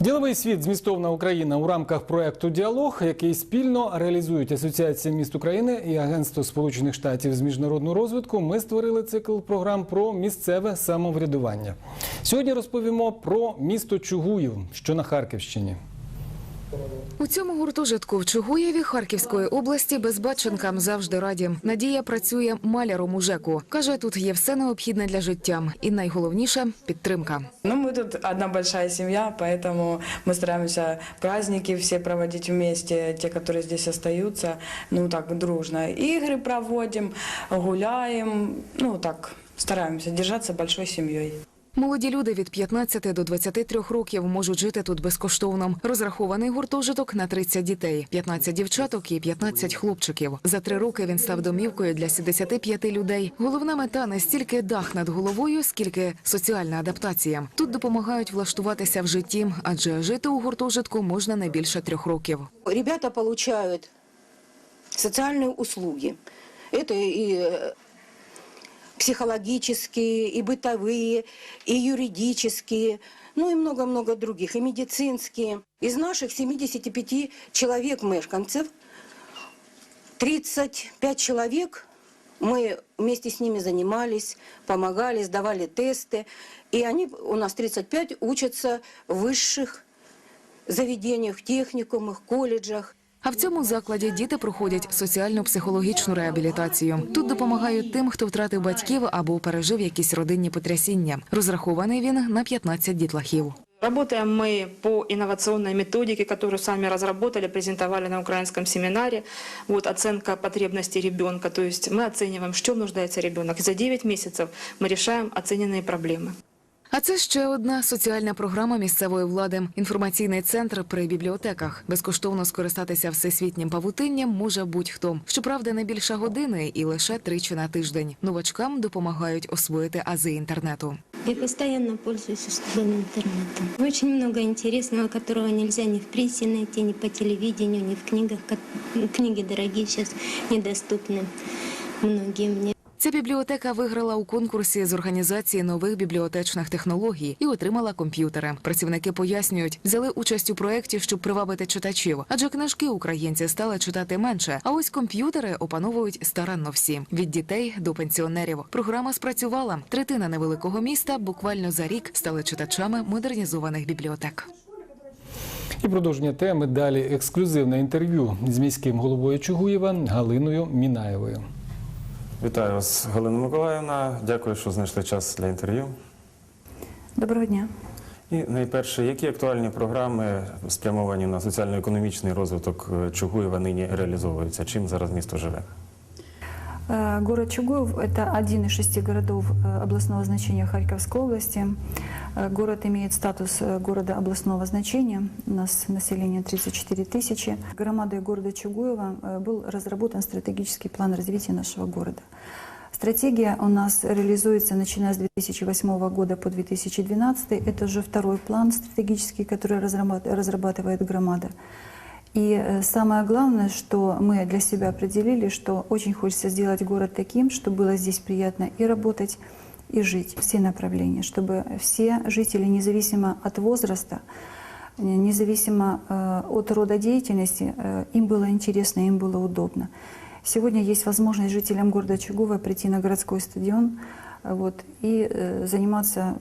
Діловий світ змістовна Україна у рамках проекту Діалог, який спільно реалізують Асоціація міст України і Агентство Сполучених Штатів з міжнародного розвитку. Ми створили цикл програм про місцеве самоврядування. Сьогодні розповімо про місто Чугуїв, що на Харківщині. У цьому гуртожитку в Чугуєві Харківської області безбатченкам завжди раді. Надія працює маляром у ЖЕКу. Каже, тут є все необхідне для життя, і найголовніше підтримка. Ну, мы тут одна большая семья, поэтому мы стараемся праздники все проводить вместе, те, которые здесь остаются, ну так дружно. Игры проводим, гуляем, ну так стараемся держаться большой семьей. Молоді люди від 15 до 23 років можуть жити тут безкоштовно. Розрахований гуртожиток на 30 дітей, 15 дівчаток і 15 хлопчиків. За три роки він став домівкою для 75 людей. Головна мета не стільки дах над головою, скільки соціальна адаптація. Тут допомагають влаштуватися в житті, адже жити у гуртожитку можна не більше трьох років. Ребята получают социальные услуги. Это и э, Психологические, и бытовые, и юридические, ну и много-много других, и медицинские. Из наших 75 человек мешканцев, 35 человек мы вместе с ними занимались, помогали, сдавали тесты. И они, у нас 35, учатся в высших заведениях, техникумах, колледжах. А в цьому закладі діти проходять соціально-психологічну реабілітацію. Тут допомагають тим, хто втратив батьків або пережив якісь родинні потрясіння. Розрахований він на 15 дітлахів. Работаем мы по инновационной методике, которую сами разработали, презентовали на украинском семинаре. Вот оценка потребностей ребенка. То есть мы оцениваем, в чем нуждается ребенок. И за 9 месяцев мы решаем оцененные проблемы. А це ще одна соціальна програма місцевої влади. Інформаційний центр при бібліотеках. Безкоштовно скористатися всесвітнім павутинням може будь-хто. Щоправда, не більше години і лише тричі на тиждень. Новачкам допомагають освоїти ази інтернету. Я постоянно пользуюсь услугами интернета. Очень много интересного, которого нельзя ни в прессе найти, ни по телевидению, ни в книгах. Книги дорогие сейчас недоступны многим мне. Ця бібліотека виграла у конкурсі з організації нових бібліотечних технологій і отримала комп'ютери. Працівники пояснюють, взяли участь у проєкті, щоб привабити читачів, адже книжки українці стали читати менше. А ось комп'ютери опановують старанно всі від дітей до пенсіонерів. Програма спрацювала. Третина невеликого міста буквально за рік стали читачами модернізованих бібліотек. І продовження теми далі ексклюзивне інтерв'ю з міським головою Чугуєва Галиною Мінаєвою. Вітаю вас, Галина Миколаївна. Дякую, що знайшли час для інтерв'ю. Доброго дня. І найперше, які актуальні програми спрямовані на соціально-економічний розвиток е, Чугуєва нині реалізовуються? Чим зараз місто живе? Э, Город Чугуев – это один из шести городов э, областного значения Харьковской области. Э, Город имеет статус города областного значения. У нас население 34 тысячи. Громадой города Чугуева был разработан стратегический план развития нашего города. Стратегия у нас реализуется начиная с 2008 года по 2012. Это уже второй план стратегический, который разрабат- разрабатывает громада. И э, самое главное, что мы для себя определили, что очень хочется сделать город таким, чтобы было здесь приятно и работать, и жить. Все направления, чтобы все жители, независимо от возраста, независимо э, от рода деятельности, э, им было интересно, им было удобно. Сегодня есть возможность жителям города Чугова прийти на городской стадион вот, и заниматься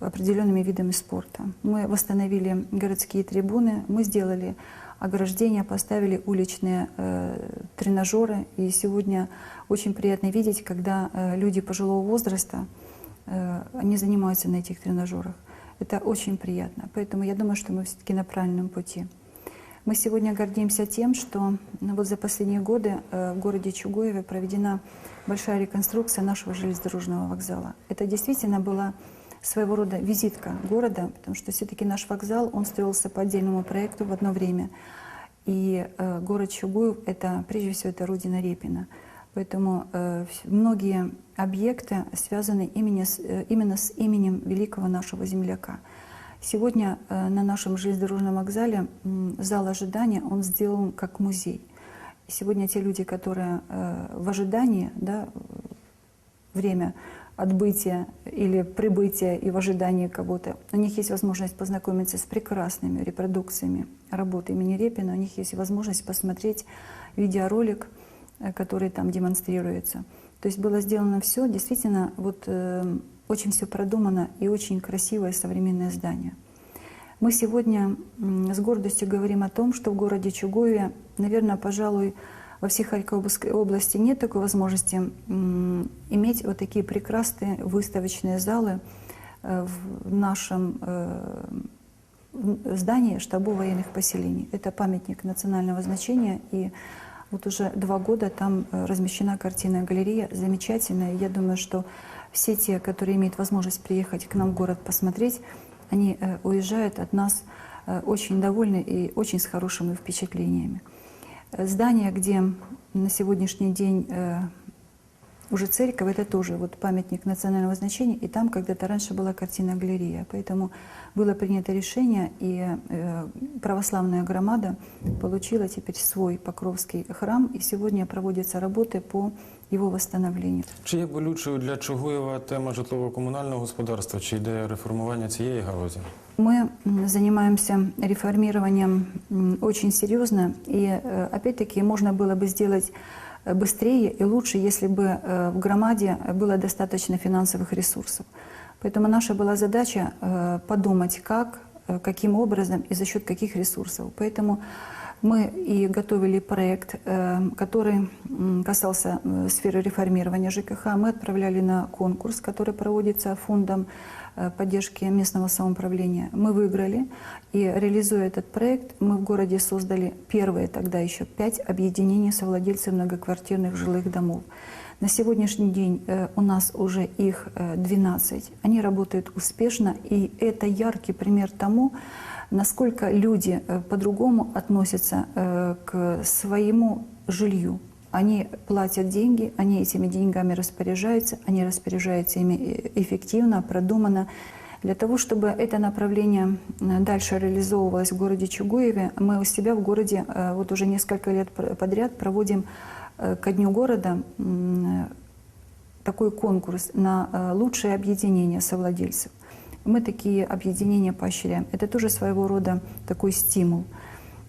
определенными видами спорта. Мы восстановили городские трибуны, мы сделали ограждения, поставили уличные э, тренажеры. И сегодня очень приятно видеть, когда э, люди пожилого возраста, э, они занимаются на этих тренажерах. Это очень приятно. Поэтому я думаю, что мы все-таки на правильном пути. Мы сегодня гордимся тем, что ну, вот за последние годы э, в городе Чугуеве проведена большая реконструкция нашего железнодорожного вокзала. Это действительно была своего рода визитка города, потому что все-таки наш вокзал, он строился по отдельному проекту в одно время. И э, город Чугуев – это, прежде всего, это родина Репина. Поэтому э, многие объекты связаны именно с, э, именно с именем великого нашего земляка. Сегодня э, на нашем железнодорожном вокзале м, зал ожидания, он сделан как музей. Сегодня те люди, которые э, в ожидании, да, время отбытия или прибытия и в ожидании кого-то. У них есть возможность познакомиться с прекрасными репродукциями работы имени Репина, у них есть возможность посмотреть видеоролик, э, который там демонстрируется. То есть было сделано все, действительно, вот э, очень все продумано и очень красивое современное здание. Мы сегодня с гордостью говорим о том, что в городе Чугуеве, наверное, пожалуй, во всей Харьковской области нет такой возможности иметь вот такие прекрасные выставочные залы э, в нашем э, здании штабу военных поселений. Это памятник национального значения, и вот уже два года там э, размещена картинная галерея, замечательная. Я думаю, что все те, которые имеют возможность приехать к нам в город посмотреть, они уезжают от нас очень довольны и очень с хорошими впечатлениями. Здание, где на сегодняшний день э, уже церковь, это тоже вот памятник национального значения, и там когда-то раньше была картинная галерея. Поэтому было принято решение, и э, православная громада получила теперь свой Покровский храм, и сегодня проводятся работы по его восстановлению. Чи є болючою для Чугуєва тема житлово-комунального господарства, чи ідея реформування цієї галузі? Мы м, занимаемся реформированием м, очень серьезно, и э, опять-таки можно было бы сделать э, быстрее и лучше, если бы э, в громаде было достаточно финансовых ресурсов. Поэтому наша была задача э, подумать, как, э, каким образом и за счет каких ресурсов. Поэтому мы и готовили проект, э, который касался э, сферы реформирования ЖКХ. Мы отправляли на конкурс, который проводится фондом э, поддержки местного самоуправления. Мы выиграли, и реализуя этот проект, мы в городе создали первые тогда еще пять объединений совладельцев многоквартирных жилых домов. На сегодняшний день у нас уже их э, 12. Они работают успешно, и это яркий пример тому, насколько люди э, по-другому относятся э, к своему жилью. Они платят деньги, они этими деньгами распоряжаются, они распоряжаются ими э, эффективно, продуманно. Для того, чтобы это направление дальше реализовывалось в городе Чугуеве, мы у себя в городе вот уже несколько лет подряд проводим ко дню города такой конкурс на лучшее объединение совладельцев. Мы такие объединения поощряем. Это тоже своего рода такой стимул.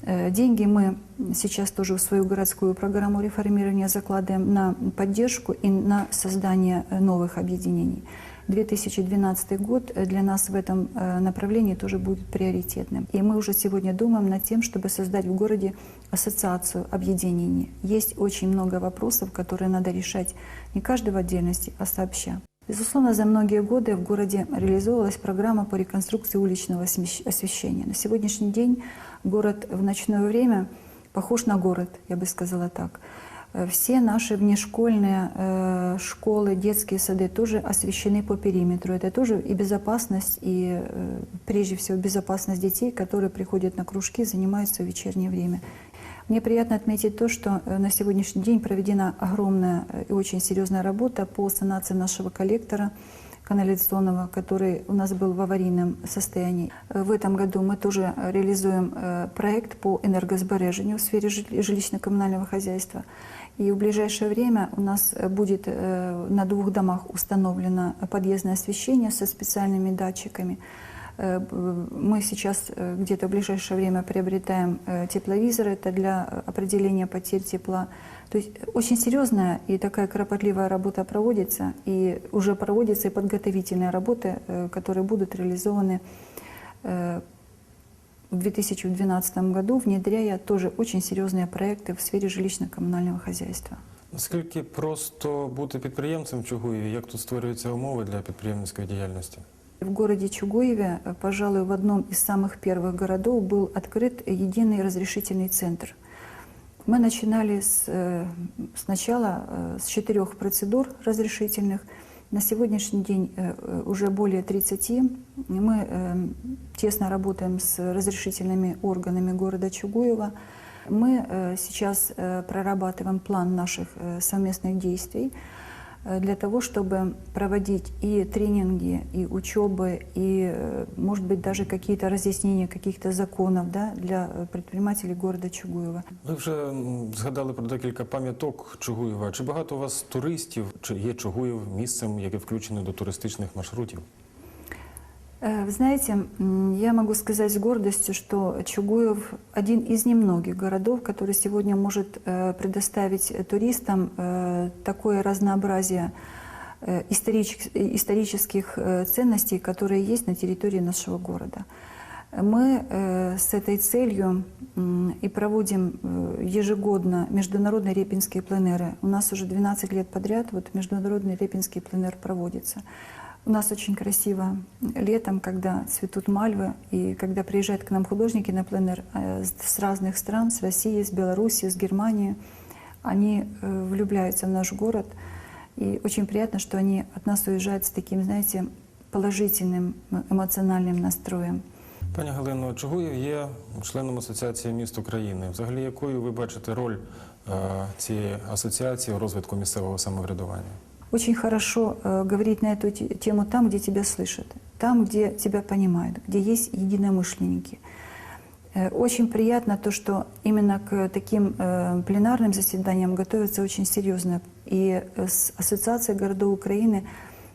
Э, Деньги мы сейчас тоже в свою городскую программу реформирования закладываем на поддержку и на создание э, новых объединений. 2012 год э, для нас в этом направлении тоже будет приоритетным. И мы уже сегодня думаем над тем, чтобы создать в городе ассоциацию объединений. Есть очень много вопросов, которые надо решать не каждый в отдельности, а сообща. Безусловно, за многие годы в городе реализовывалась программа по реконструкции уличного освещ- освещения. На сегодняшний день город в ночное время похож на город, я бы сказала так. Э, Все наши внешкольные э, школы, детские сады тоже освещены по периметру. Это тоже и безопасность, и э, прежде всего безопасность детей, которые приходят на кружки, занимаются в вечернее время. Мне приятно отметить то, что э, на сегодняшний день проведена огромная э, и очень серьезная работа по санации нашего коллектора канализационного, который у нас был в аварийном состоянии. Э, В этом году мы тоже реализуем проект по энергосбережению в сфере жили- жилищно-коммунального хозяйства. И в ближайшее время у нас будет на двух домах установлено подъездное освещение со специальными датчиками. Э, б- Мы сейчас э, где-то в ближайшее время приобретаем э, тепловизоры, это для э, определения потерь тепла. То есть очень серьезная и такая кропотливая работа проводится, и уже проводятся и подготовительные работы, э, которые будут реализованы э, в 2012 году, внедряя тоже очень серьезные проекты в сфере жилищно-коммунального хозяйства. Наскільки просто бути підприємцем в Чугуєві, як тут створюються умови для підприємницької діяльності? В городе Чугуеве, э, пожалуй, в одном из самых первых городов был открыт единый разрешительный центр. Мы начинали с, э, сначала э, с четырех процедур разрешительных. На сегодняшний день уже более 30. Мы тесно работаем с разрешительными органами города Чугуева. Мы сейчас прорабатываем план наших совместных действий. э, для того, чтобы проводить и тренинги, и учебы, и, э, может быть, даже какие-то разъяснения каких-то законов да, для э, предпринимателей города Чугуева. Ви вже м, згадали про декілька пам'яток Чугуєва. Чи багато у вас туристів? Чи є Чугуєв місцем, яке включене до туристичних маршрутів? Э, Вы знаете, я могу сказать с гордостью, что Чугуев один из немногих городов, который сегодня может э, предоставить туристам э, такое разнообразие историч- исторических ценностей, которые есть на территории нашего города. Мы с этой целью и проводим ежегодно международные репинские пленеры. У нас уже 12 лет подряд вот международный репинский пленер проводится. У нас очень красиво летом, когда цветут мальвы, и когда приезжают к нам художники на пленер э, с с разных стран, с России, с Беларуси, с Германии, они э, влюбляются в наш город. И очень приятно, что они от нас уезжают с таким, знаете, положительным э, эмоциональным настроем. Пані Галино, Чугуєв є членом Асоціації міст України. Взагалі, якою ви бачите роль е, цієї асоціації у розвитку місцевого самоврядування? Очень хорошо э, говорить на эту те- тему там, где тебя слышат, там, где тебя понимают, где есть единомышленники. Э, Очень приятно то, что именно к таким э, пленарным заседаниям готовятся очень серьезно. И э, с Ассоциацией городов Украины,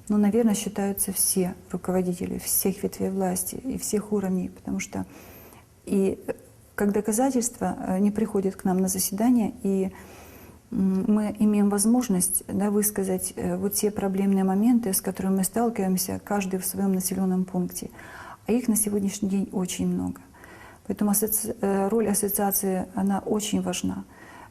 ну, наверное, считаются все руководители всех ветвей власти и всех уровней, потому что и э, как доказательство э, они приходят к нам на заседание и мы имеем возможность да, высказать э, вот те проблемные моменты, с которыми мы сталкиваемся, каждый в своем населенном пункте. А их на сегодняшний день очень много. Поэтому асоци- э, роль ассоциации, она очень важна.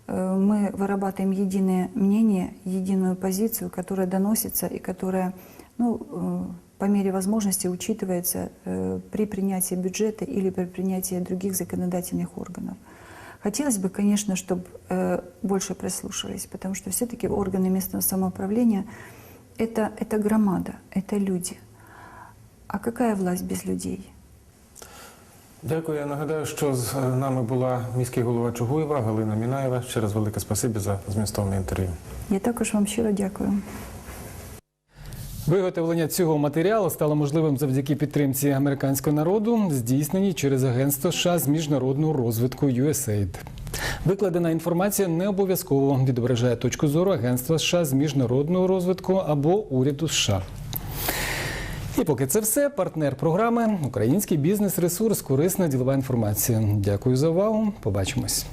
Э, Мы вырабатываем единое мнение, единую позицию, которая доносится и которая ну, по мере возможности учитывается при принятии бюджета или при принятии других законодательных органов. Хотелось бы, конечно, чтобы больше прислушивались, потому что все-таки органы местного самоуправления это, это громада, это люди. А какая власть без людей? Дякую. Я нагадаю, що з нами була міський голова Чугуєва Галина Мінаєва. Ще раз велике спасибі за змістовне інтерв'ю. Я також вам щиро дякую. Виготовлення цього матеріалу стало можливим завдяки підтримці американського народу, здійсненій через агентство США з міжнародного розвитку USAID. Викладена інформація не обов'язково відображає точку зору агентства США з міжнародного розвитку або уряду США. І поки це все, партнер програми Український бізнес-ресурс, корисна ділова інформація. Дякую за увагу. Побачимось.